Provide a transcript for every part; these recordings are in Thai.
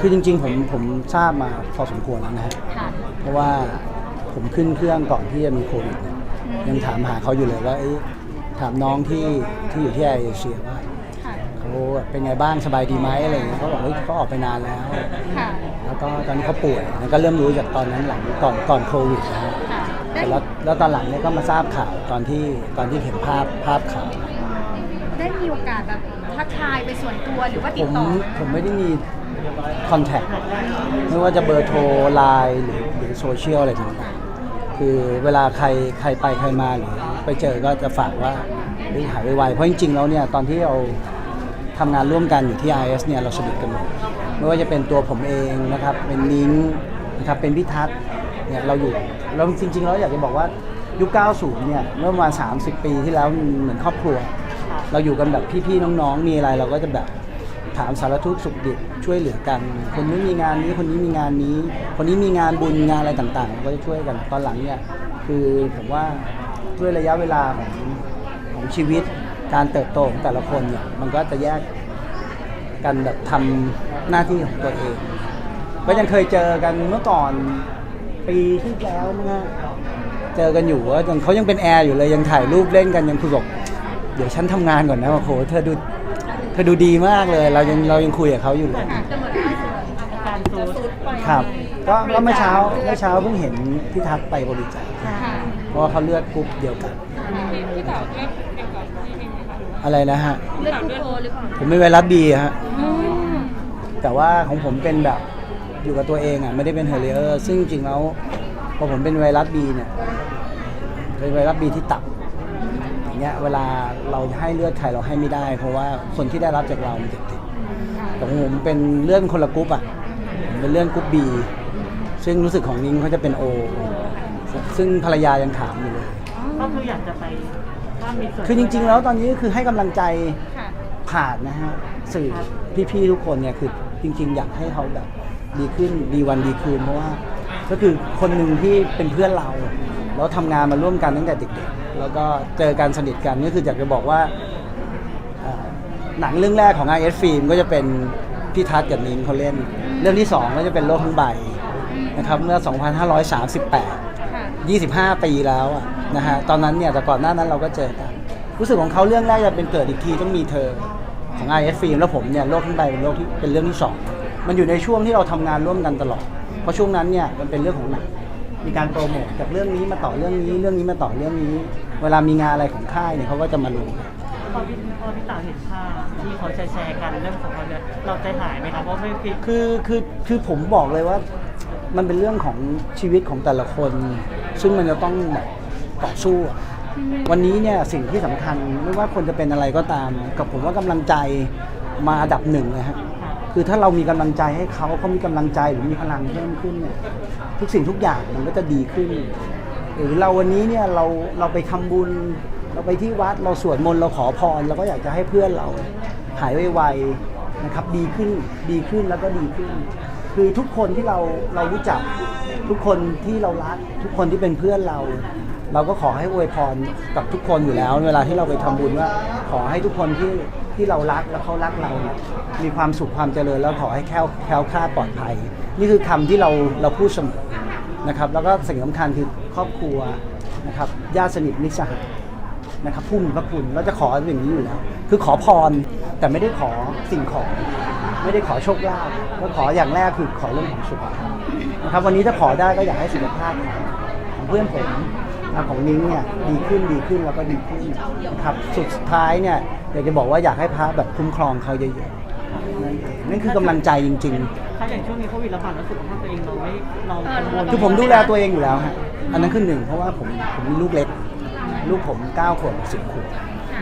คือจริงๆผมผมทราบมาพอสมควรแล้วนะฮะค่ะ เพราะว่าผมขึ้นเครื่องก่อนที่จะมีโควิดเนี่ยยังถามหาเขาอยู่เลยว่าเอ๊ะถามน้องที่ที่อยู่ที่ไอเอเชียว่าค่ะ เขาแบบเป็นไงบ้างสบายดีไหมอะไรอย่างเงี้ยเขาบอกเฮ้ยเขาออกไปนานแล้ว ค่ะ แล้วก็ตอนนี้เขาป่วยแล้วก็เริ่มรู้จากตอนนั้นหลังก่อนก่อนโควิดนะฮะค่ะ ได้แต่แล้วแล้วตอนหลังเนี่ยก็มาทราบข่าวตอนที่ตอนที่เห็นภาพภาพข่าว ได้มีโอกาสแบบทักทายไปส่วนตัวหรือว่าผติดมต่อผมไม่ได้มี คอนแทคไม่ว่าจะเบอร์โทรไลน์หรือหรือโซเชียลอะไรต่างๆคือเวลาใครใครไปใครมาหรือไปเจอก็จะฝากว่าเฮ้ยหายไวๆเพราะจริงๆแล้วเนี่ยตอนที่เราทำงานร่วมกันอยู่ที่ IS เนี่ยเราสนิทกันหมดไม่ว่าจะเป็นตัวผมเองนะครับเป็นนิ้งนะครับเป็นพิทัศน์เนี่ยเราอยู่เราจริงๆแล้วอยากจะบอกว่ายุค 90 เนี่ยเมื่อประมาณ 30 ปีที่แล้วมันเหมือนครอบครัว เราอยู่กันแบบพี่ๆน้องๆ มีอะไรเราก็จะแบบ ถามสารทุกข์สุขดิบช่วยเหลือกัน คนนี้มีงานนี้คนนี้มีงานนี้ คนนี้มีงานบุญงานอะไรต่างๆ ก็จะช่วยกันตอนหลังเนี่ยคือผมว่าด้วยระยะเวลาของของชีวิตการเติบโตของแต่ละคนเนี่ยมันก็จะแยกกันแบบทำหน้าที่ของตัวเอง ก็ยังเคยเจอกันเมื่อก่อนปีที่แล้วมั้งฮะเจอกันอยู่ว่ายังเขายังเป็นแอร์อยู่เลยยังถ่ายรูปเล่นกันยังคุยบอกเดี๋ยวฉันทำงานก่อนนะว่าโหเธอดู อดูดีมากเลย เรายังเรายังคุยกับเขาอยู่เลยค่ะแต่เหมือนล่าสุดอาการซูดครับ ก็ก็เมื่อเช้าเมื่อเช้าเพิ่งเห็นพี่ทัศน์ไปบริจาคค่ะเพราะว่าเขาเลือดกรุ๊ปเดียวกัน ที่ต่อเลือดเดียวกับที่เองไหมคะอะไรนะฮะ เลือดกรุ๊ปโอหรือเปล่าผมไม่ไวรัสบีฮะ อืมแต่ว่าของผมเป็นแบบอยู่กับตัวเองอะไม่ได้เป็นเฮลิเออร์ซึ่งจริงๆแล้วพอผมเป็นไวรัสบีเนี่ยเป็นไวรัสบีที่ตับอย่าง เงี้ยเวลาเราให้เลือดใครเราให้ไม่ได้ เพราะว่าคนที่ได้รับจากเรามันจะติดแต่ของผมเป็นเลื่อนคนละกรุ๊ปอะผมเป็นเลื่อนกรุ๊ปบีซึ่งรู้สึกของนิ้งเขาจะเป็นโอซึ่งภรรยายังถามอยู่เลยก็คืออยากจะไปถ้ามีส่วนคือจริง ๆ แล้วตอนนี้ก็คือให้กำลังใจค่ะผ่านนะฮะสื่อพี่ๆทุกคนเนี่ยคือจริง ๆ อยากให้เขาแบบดีขึ้นดีวันดีคืนเพราะว่า ก็คือคนหนึ่งที่เป็นเพื่อนเรา แล้วทำงานมาร่วมกันตั้งแต่เด็กๆ แล้วก็เจอกันสนิทกันก็คืออยากจะบอกว่าเอ่อหนังเรื่องแรกของ i s ฟิล์มก็จะเป็นพี่ทัศน์กับนิ้งเขาเล่น เรื่องที่ 2 ก็จะเป็นโลกทั้งใบนะครับเมื่อ 2538 ค่ะ 25 ปีแล้วอะนะฮะตอนนั้นเนี่ยแต่ก่อนหน้านั้นเราก็เจอกันรู้สึกของเขาเรื่องแรกจะเป็นเกิดอีกทีต้องมีเธอของ i s ฟิล์มแล้วผมเนี่ยโลกทั้งใบเป็นโลกที่เป็นเรื่องที่สองมันอยู่ในช่วงที่เราทำงานร่วมกันตลอด เพราะช่วงนั้นเนี่ยมันเป็นเรื่องของหนัง มีการโปรโมทจากเรื่องนี้มาต่อเรื่องนี้ เรื่องนี้มาต่อเรื่องนี้ เวลามีงานอะไรของค่ายเนี่ยเขาก็จะมาลง พอพี่พอพี่ตาเห็นภาพที่เขาแชร์ๆกันเรื่องของเขาเนี่ยเราใจหายไหมครับเพราะไม่คิด คือคือคือผมบอกเลยว่ามันเป็นเรื่องของชีวิตของแต่ละคน ซึ่งมันจะต้องแบบต่อสู้อะวันนี้เนี่ยสิ่งที่สำคัญไม่ว่าคนจะเป็นอะไรก็ตาม กับผมว่ากำลังใจมาอันดับหนึ่งเลยฮะ คือถ้าเรามีกำลังใจให้เขาเขามีกำลังใจหรือมีพลังเพิ่มขึ้นเนี่ยทุกสิ่งทุกอย่างมันก็จะดีขึ้น หรือเราวันนี้เนี่ยเราเราไปทำบุญ เราไปที่วัดเราสวดมนต์เราขอพรเราก็อยากจะให้เพื่อนเราหายไวๆนะครับดีขึ้นดีขึ้นแล้วก็ดีขึ้น คือทุกคนที่เราเรารู้จักทุกคนที่เรารักทุกคนที่เป็นเพื่อนเรา เราก็ขอให้อวยพรกับทุกคนอยู่แล้ว เวลาที่เราไปทำบุญว่า ขอให้ทุกคนที่ ที่เรารักและเขารักเราเนี่ยมีความสุขความเจริญแล้วขอให้แค้วแค้วคลาดปลอดภัย นี่คือคำที่เราเราพูดเสมอนะครับ แล้วก็สิ่งสำคัญคือครอบครัวนะครับญาติสนิทมิตรสหายนะครับผู้มีพระคุณเราจะขออย่างนี้อยู่แล้ว คือขอพรแต่ไม่ได้ขอสิ่งของ ไม่ได้ขอโชคลาภก็ขออย่างแรกคือขอเรื่องของสุขภาพนะครับวันนี้ถ้าขอได้ก็อยากให้สุขภาพของของเพื่อนผมของนิ้งเนี่ยดีขึ้นดีขึ้นแล้วก็ดีขึ้นนะครับสุดท้ายเนี่ย อยากจะบอกว่าอยากให้พระแบบคุ้มครองเขาเยอะๆนั่นเองนั่นคือกำลังใจจริงถ้าอย่างช่วงนี้โควิดระบาดแล้วสุขภาพตัวเองเราไม่เรากังวลๆคือผมดูแลตัวเองอยู่แล้วฮะอันนั้นคือหนึ่งเพราะว่าผมผมมีลูกเล็ก ลูกผม9ขวบสิบขวบ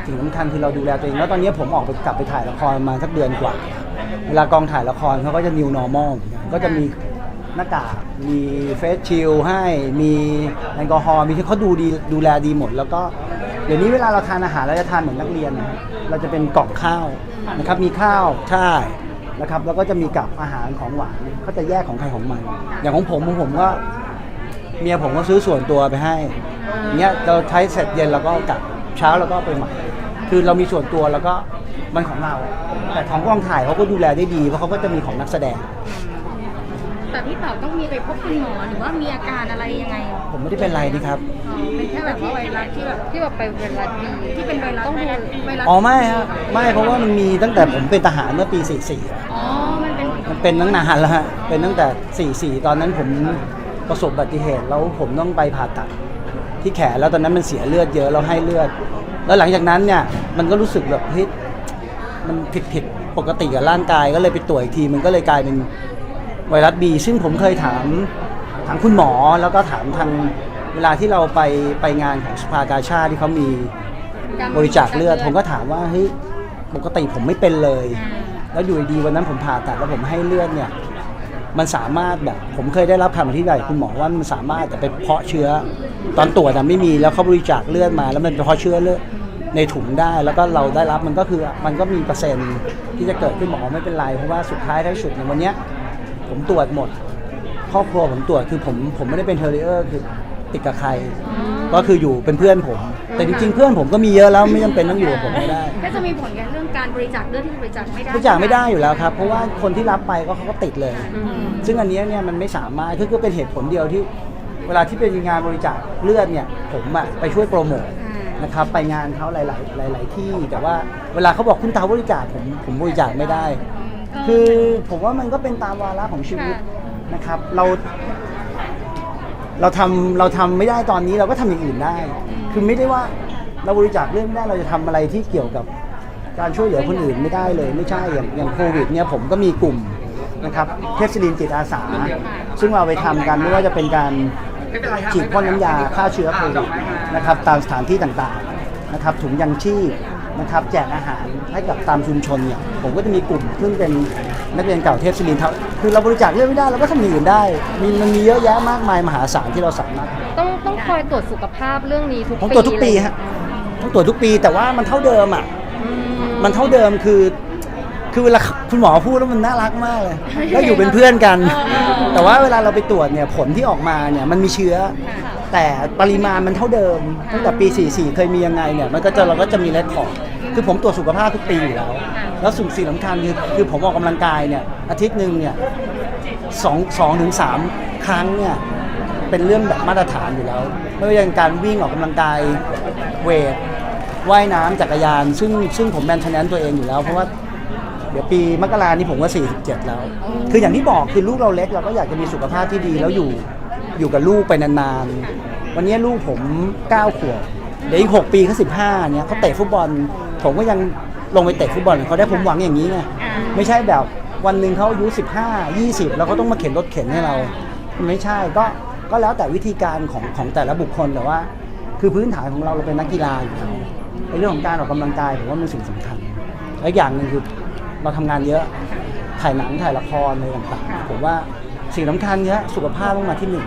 สิ่งสำคัญคือเราดูแลตัวเอง แล้วตอนนี้ผมออกไปกลับไปถ่ายละครมาสักเดือนกว่า เวลากองถ่ายละครเขาก็จะ new normal เหมือนกันก็จะมีหน้ากากมีเฟสชิลให้มีแอลกอฮอล์มีที่เขาดูดีดูแลดีหมด แล้วก็ เดี๋ยวนี้เวลาเราทานอาหารเราจะทานเหมือนนักเรียนนะฮะเราจะเป็นกล่องข้าวนะครับมีข้าวใช่นะครับแล้วก็จะมีกับอาหารของหวานเขาจะแยกของใครของมันอย่างของผมของผมก็เมียผมก็ซื้อส่วนตัวไปให้เนี้ยเราใช้เสร็จเย็นเราก็กลับเช้าเราก็เอาไปใหม่คือเรามีส่วนตัวแล้วก็มันของเรา แต่ของกองถ่ายเขาก็ดูแลได้ดีเพราะเขาก็จะมีของนักแสดง แต่พี่เต๋าต้องมีไปพบคุณหมอหรือว่ามีอาการอะไรยังไงผมไม่ได้เป็นไรนี่ครับ อ๋อเป็นแค่แบบว่าไวรัสที่แบบที่แบบไปไวรัสบีที่เป็นไวรัสต้องไวดูรัสไวรัสอ๋อไม่ฮะไม่เพราะว่ามันมีตั้งแต่ผมเป็นทหารเมื่อปี 44อะอ๋อมันเป็นมันเป็นตั้งนานแล้วฮะเป็นตั้งแต่ 44 ตอนนั้นผมประสบอุบัติเหตุแล้วผมต้องไปผ่าตัดที่แขนแล้วตอนนั้นมันเสียเลือดเยอะแล้วให้เลือด แล้วหลังจากนั้นเนี่ยมันก็รู้สึกแบบเฮ้ยมันผิดผิดปกติกับร่างกายก็เลยไปตรวจอีกทีมันก็เลยกลายเป็น ไวรัสบีซึ่งผมเคยถามถามคุณหมอแล้วก็ถามทางเวลาที่เราไปไปงานของสภากาชาติที่เขามีบริจาคเลือด ผมก็ถามว่าเฮ้ยปกติผมไม่เป็นเลย แล้วอยู่ดีๆวันนั้นผมผ่าตัดแล้วผมให้เลือดเนี่ยมันสามารถแบบผมเคยได้รับคำอธิบายจากคุณหมอว่ามันสามารถจะไปเพาะเชื้อ ตอนตรวจอะไม่มีแล้วเขาบริจาคเลือดมา แล้วมันไปเพาะเชื้อเลือดในถุงได้แล้วก็เราได้รับมันก็คือมันก็มีเปอร์เซ็นต์ที่จะเกิดขึ้นหมอไม่เป็นไรเพราะว่าสุดท้ายท้ายสุดในวันเนี้ย ผมตรวจหมด ครอบครัวผมตรวจคือผมผมไม่ได้เป็นเทอร์เรเออร์คือติดกับใคร ก็คืออยู่เป็นเพื่อนผม แต่จริงๆ เพื่อนผมก็มีเยอะแล้วไม่จำเป็นต้องอยู่กับผมไม่ได้ก็จะมีผลกับเรื่องการบริจาคเลือดที่บริจาคไม่ได้บริจาคไม่ได้อยู่แล้วครับ เพราะว่าคนที่รับไปก็เขาก็ติดเลย ซึ่งอันเนี้ยเนี่ยมันไม่สามารถคือก็เป็นเหตุผลเดียวที่ เวลาที่เป็นงานบริจาคเลือดเนี่ยผมอะไปช่วยโปรโมทนะครับไปงานเขาหลาย ๆ หลาย ๆ ที่ แต่ว่าเวลาเขาบอกคุณตาบริจาคผมผมบริจาคไม่ได้ คือผมว่ามันก็เป็นตามวาระของชีวิตนะครับ เรา เราทำเราทำไม่ได้ตอนนี้เราก็ทำอย่างอื่นได้ คือไม่ได้ว่าเราบริจาคเลือดไม่ได้เราจะทำอะไรที่เกี่ยวกับการช่วยเหลือคนอื่นไม่ได้เลย ไม่ใช่อย่างอย่างโควิดเนี่ยผมก็มีกลุ่มนะครับเทพศิรินจิตอาสา ซึ่งเราไปทำกันไม่ว่าจะเป็นการฉีดพ่นน้ำยาฆ่าเชื้อโควิดนะครับตามสถานที่ต่างๆนะครับถุงยังชีพ นะครับแจกอาหารให้กับตามชุมชนเนี่ยผมก็จะมีกลุ่มซึ่งเป็นนักเรียนเก่าเทพศิรินทร์คือเราบริจาคเลือดไม่ได้เราก็ทำอย่างอื่นได้มีมันมีเยอะแยะมากมายมหาศาลที่เราสามารถต้องต้องคอยตรวจสุขภาพเรื่องนี้ทุกผมปีตรวจทุกปีเลยฮะต้องตรวจทุกปีแต่ว่ามันเท่าเดิมอะอืมมันเท่าเดิมคือ คือเวลาคุณหมอพูดแล้วมันน่ารักมากเลยก็อยู่เป็นเพื่อนกัน แต่ว่าเวลาเราไปตรวจเนี่ยผลที่ออกมาเนี่ยมันมีเชื้อ แต่ปริมาณมันเท่าเดิมตั้งแต่ปี 44 เคยมียังไงเนี่ยมันก็จะเราก็จะมีเรคคอร์ดคือผมตรวจสุขภาพทุกปีอยู่แล้ว แล้วสิ่งสิ่งสำคัญคือคือผมออกกำลังกายเนี่ยอาทิตย์หนึ่งเนี่ยสองสองถึงสามครั้งเนี่ยเป็นเรื่องแบบมาตรฐานอยู่แล้ว ไม่ว่าจะเป็นการวิ่งออกกำลังกายเวทว่ายน้ำจักรยาน ซึ่งซึ่งผมแมนเทนแนนตัวเองอยู่แล้ว เพราะว่าเดี๋ยวปีมกรานี้ผมก็47 แล้ว คืออย่างที่บอกคือลูกเราเล็กเราก็อยากจะมีสุขภาพที่ดีแล้วอยู่ อยู่กับลูกไปนานๆ วันนี้ลูกผม 9 ขวบ เดี๋ยวอีก 6 ปีเขา15 เนี่ยเขาเตะฟุตบอล ผมก็ยังลงไปเตะฟุตบอลกับเขาได้ผมหวังอย่างนี้ไง ไม่ใช่แบบวันหนึ่งเขาอายุ 15 20 แล้วเขาต้องมาเข็นรถเข็นให้เรามันไม่ใช่ ก็ ก็แล้วแต่วิธีการของของแต่ละบุคคลแต่ว่า คือพื้นฐานของเราเราเป็นนักกีฬาอยู่แล้วในเรื่องของการออกกำลังกายผมว่ามันสิ่งสำคัญ และอย่างหนึ่งคือเราทำงานเยอะ ถ่ายหนังถ่ายละครอะไรต่างๆ ผมว่าสิ่งสำคัญเนี้ยสุขภาพต้องมาที่หนึ่ง